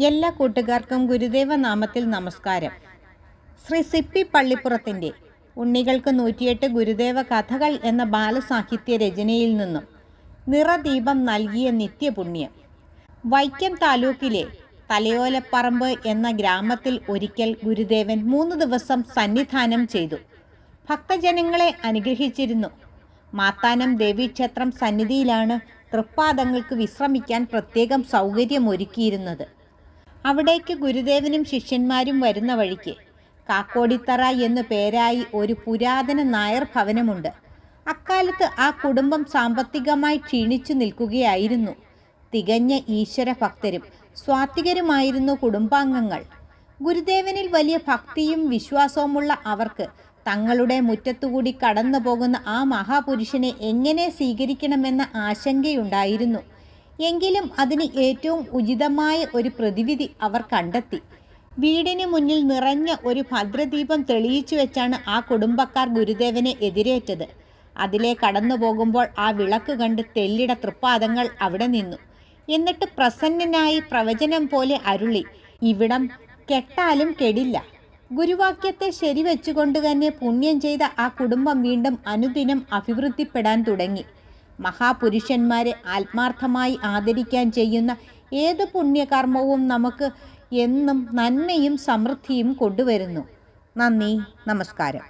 എല്ലാ കൂട്ടുകാർക്കും ഗുരുദേവ നാമത്തിൽ നമസ്കാരം. ശ്രീ സിപ്പി പള്ളിപ്പുറത്തിന്റെ ഉണ്ണികൾക്ക് നൂറ്റിയെട്ട് ഗുരുദേവ കഥകൾ എന്ന ബാലസാഹിത്യ രചനയിൽ നിന്നും നിറദീപം നൽകിയ നിത്യപുണ്യം. വൈക്കം താലൂക്കിലെ തലയോലപ്പറമ്പ് എന്ന ഗ്രാമത്തിൽ ഒരിക്കൽ ഗുരുദേവൻ മൂന്ന് ദിവസം സന്നിധാനം ചെയ്തു. ഭക്തജനങ്ങളെ അനുഗ്രഹിച്ചിരുന്നു. മാത്താനം ദേവീക്ഷേത്രം സന്നിധിയിലാണ് തൃപ്പാദങ്ങൾക്ക് വിശ്രമിക്കാൻ പ്രത്യേകം സൗകര്യമൊരുക്കിയിരുന്നത്. അവിടേക്ക് ഗുരുദേവനും ശിഷ്യന്മാരും വരുന്ന വഴിക്ക്. കാക്കോടിത്തറ എന്നു പേരായി ഒരു പുരാതന നായർ ഭവനമുണ്ട്. അക്കാലത്ത് ആ കുടുംബം സാമ്പത്തികമായി ക്ഷീണിച്ചു നിൽക്കുകയായിരുന്നു. തികഞ്ഞ ഈശ്വര ഭക്തരും സ്വാത്വികരുമായിരുന്നു കുടുംബാംഗങ്ങൾ. ഗുരുദേവനിൽ വലിയ ഭക്തിയും വിശ്വാസവുമുള്ള അവർക്ക് തങ്ങളുടെ മുറ്റത്തുകൂടി കടന്നു പോകുന്ന ആ മഹാപുരുഷനെ എങ്ങനെ സ്വീകരിക്കണമെന്ന ആശങ്കയുണ്ടായിരുന്നു. എങ്കിലും അതിന് ഏറ്റവും ഉചിതമായ ഒരു പ്രതിവിധി അവർ കണ്ടെത്തി. വീടിന് മുന്നിൽ നിറഞ്ഞ ഒരു ഭദ്രദീപം തെളിയിച്ചു വെച്ചാണ് ആ കുടുംബക്കാർ ഗുരുദേവനെ എതിരേറ്റത്. അതിലെ കടന്നു പോകുമ്പോൾ ആ വിളക്ക് കണ്ട് തെല്ലിട തൃപ്പാദങ്ങൾ അവിടെ നിന്നു. എന്നിട്ട് പ്രസന്നനായി പ്രവചനം പോലെ അരുളി ഇവിടം കെട്ടാലും കെടില്ല. ഗുരുവാക്യത്തെ ശരിവെച്ചുകൊണ്ട് തന്നെ പുണ്യം ചെയ്ത ആ കുടുംബം വീണ്ടും അനുദിനം അഭിവൃദ്ധിപ്പെടാൻ തുടങ്ങി. മഹാപുരുഷന്മാരെ ആത്മാർത്ഥമായി ആദരിക്കാൻ ചെയ്യുന്ന ഏത് പുണ്യകർമ്മവും നമുക്ക് എന്നും നന്മയും സമൃദ്ധിയും കൊണ്ടുവരുന്നു. നന്ദി നമസ്കാരം.